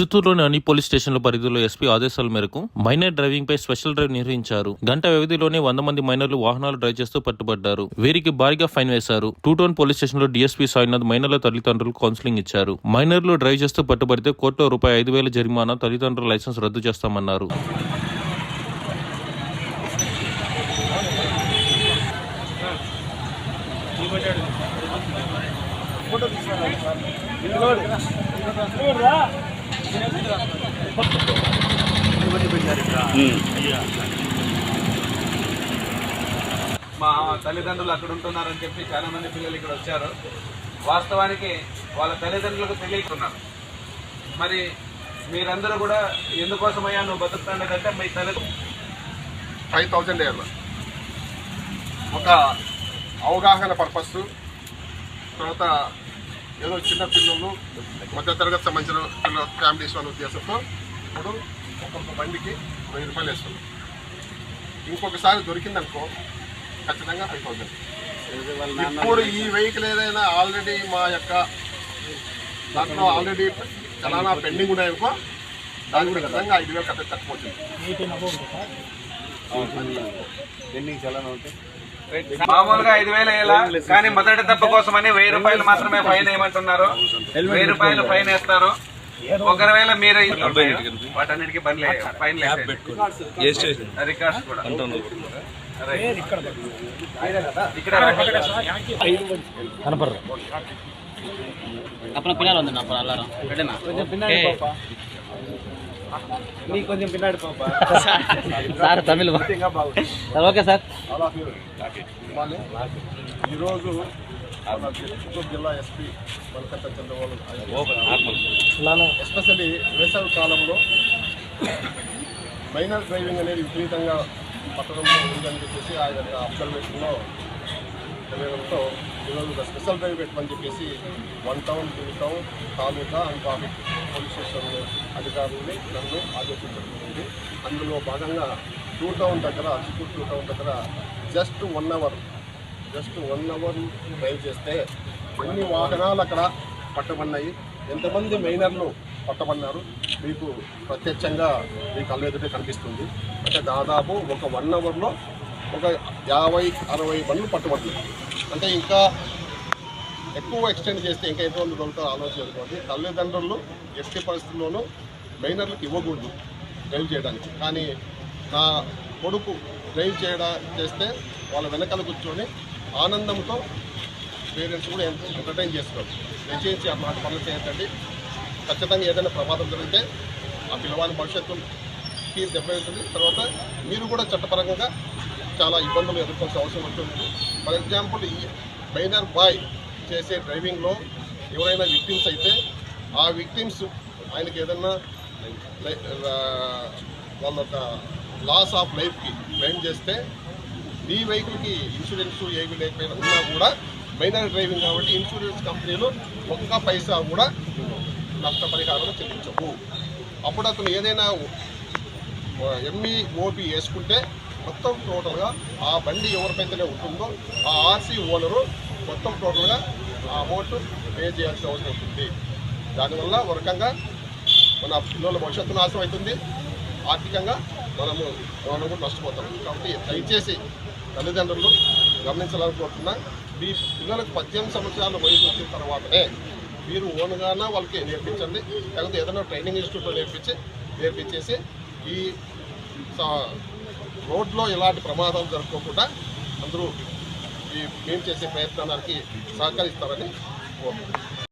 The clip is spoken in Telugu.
చిత్తూరులోని అన్ని పోలీస్ స్టేషన్ల పరిధిలో ఎస్పీ ఆదేశాల మేరకు మైనర్ డ్రైవింగ్ పై స్పెషల్ డ్రైవ్ నిర్వహించారు. గంట వ్యవధిలోనే వంద మంది మైనర్లు వాహనాలు డ్రైవ్ చేస్తూ పట్టుబడ్డారు. వీరికి భారీగా ఫైన్ వేశారు. టూ టౌన్ పోలీస్ స్టేషన్లో డీఎస్పీ సాయినాథ్ మైనర్ల తల్లిదండ్రులు కౌన్సిలింగ్ ఇచ్చారు. మైనర్లు డ్రైవ్ చేస్తూ పట్టుబడితే కోర్టులో రూపాయి ఐదు వేల జరిమానా తల్లిదండ్రుల లైసెన్స్ రద్దు చేస్తామన్నారు. మా తల్లిదండ్రులు అక్కడ ఉంటున్నారని చెప్పి చాలా మంది పిల్లలు ఇక్కడ వచ్చారు. వాస్తవానికి వాళ్ళ తల్లిదండ్రులకు తెలియకున్నారు. మరి మీరందరూ కూడా ఎందుకోసమయ్యా నువ్వు బతుకుతాడంటే మీ తల్లి ఫైవ్ థౌజండ్ వేయాలి ఒక అవగాహన పర్పస్ తర్వాత ఏదో చిన్న పిల్లలు మధ్య తరగతి సంబంధించిన పిల్లల ఫ్యామిలీస్ వాళ్ళ ఉద్దేశంతో ఇప్పుడు ఒక్కొక్క బండికి వెయ్యి రూపాయలు వేస్తున్నాం ఇంకొకసారి దొరికిందనుకో ఖచ్చితంగా ఫైవ్ థౌజండ్ ఇప్పుడు ఈ వెహికల్ ఏదైనా ఆల్రెడీ మా యొక్క దాంట్లో ఆల్రెడీ చలానా పెండింగ్ ఉన్నాయనుకో దానికి కూడా ఖచ్చితంగా ఐదు వేలు కట్ట తక్కువ మామూలుగా ఐదు వేలు వేయాలా? కానీ మొదటి దెబ్బ కోసమని వెయ్యి రూపాయలు మాత్రమే ఫైన్ వేయమంటున్నారు. వెయ్యి రూపాయలు ఫైన్ వేస్తారు. ఒకవేళ మీరు వాటన్నిటికీ బండ్లు ఫైన్ రికార్డ్స్ కూడా. ఇక్కడ అప్పుడు పిల్లలు ఉంది అప్పుడు అల్లారం పెట్టినా sir Tamil sir okay sir. ఈరోజు మన చిత్తూరు జిల్లా ఎస్పీ మల్కత్త చంద్రబాబు ఎస్పెషల్లీ వేసవి కాలంలో మైనర్ డ్రైవింగ్ అనేది విపరీతంగా పట్టణంలో ఉందని చెప్పేసి ఆయన అబ్జర్వేషన్లో తెలియడంతో ఈరోజు ఒక స్పెషల్ డ్రైవ్ పెట్టమని చెప్పేసి one town two town taluka and traffic police station అధికారులని నన్ను ఆదేశించడం జరిగింది అందులో భాగంగా టూ టౌన్ దగ్గర చిత్తూరు టూ టౌన్ దగ్గర just one hour just one hour drive చేస్తే ఎన్ని వాహనాలు అక్కడ పట్టబడినాయి ఎంతమంది మైనర్లు పట్టబడినారు మీకు ప్రత్యక్షంగా మీ కళ్ళెదుటే కనిపిస్తుంది. అంటే దాదాపు ఒక వన్ అవర్లో ఒక యాభై అరవై బండ్లు పట్టుబడుతుంది అంటే ఇంకా ఎక్కువ ఎక్స్టెండ్ చేస్తే ఇంకా ఎటువంటి దొరుకుతారో ఆలోచన తల్లిదండ్రులు ఎట్టి పరిస్థితుల్లోనూ మైనర్లకు ఇవ్వకూడదు డ్రైవ్ చేయడానికి. కానీ నా కొడుకు డ్రైవ్ చేయడా చేస్తే వాళ్ళ వెనకాల కూర్చొని ఆనందంతో పేరెంట్స్ కూడా ఎంటర్టైన్ చేస్తారు. దయచేసి అట్లాంటి పనులు చేయకండి. ఖచ్చితంగా ఏదైనా ప్రమాదం జరిగితే ఆ పిల్లవాని భవిష్యత్తుకి దెబ్బతింటుంది తర్వాత మీరు కూడా చట్టపరంగా చాలా ఇబ్బందులు ఎదుర్కోవాల్సిన అవసరం ఉంటుంది. ఫర్ ఎగ్జాంపుల్ ఈ మైనర్ బాయ్ చేసే డ్రైవింగ్లో ఎవరైనా విక్టిమ్స్ అయితే ఆ విక్టిమ్స్ ఆయనకి ఏదైనా వాళ్ళ యొక్క లాస్ ఆఫ్ లైఫ్కి క్లెయిమ్ చేస్తే మీ వెహికల్కి ఇన్సూరెన్స్ ఏమి లేకపోయినా ఉన్నా కూడా మైనర్ డ్రైవింగ్ కాబట్టి ఇన్సూరెన్స్ కంపెనీలు ఒక్క పైసా కూడా నష్టపరిహారం చెల్లించవు. అప్పుడు అతను ఏదైనా ఎంఈ ఓపీ వేసుకుంటే మొత్తం టోటల్గా ఆ బండి ఎవరిపైతేనే ఉంటుందో ఆ ఆర్సీ ఓనరు మొత్తం టోటల్గా ఆ అమౌంట్ పే చేయాల్సిన అవసరం ఉంటుంది దానివల్ల ఒక రకంగా మన పిల్లల భవిష్యత్తు నాశనం అవుతుంది. ఆర్థికంగా మనము మనం కూడా నష్టపోతాం. కాబట్టి దయచేసి తల్లిదండ్రులు గమనించాలనుకుంటున్నా మీ పిల్లలకు పద్దెనిమిది సంవత్సరాల వయసు వచ్చిన తర్వాతనే మీరు ఓన్గానే వాళ్ళకి నేర్పించండి. లేకపోతే ఏదైనా ట్రైనింగ్ ఇన్స్టిట్యూట్లో నేర్పించి నేర్పించేసి ఈ స- రోడ్లో ఎలాంటి ప్రమాదాలు జరగకుండా అందరూ ఈ మేము చేసే ప్రయత్నానికి సహకరిస్తారని కోరుతున్నాను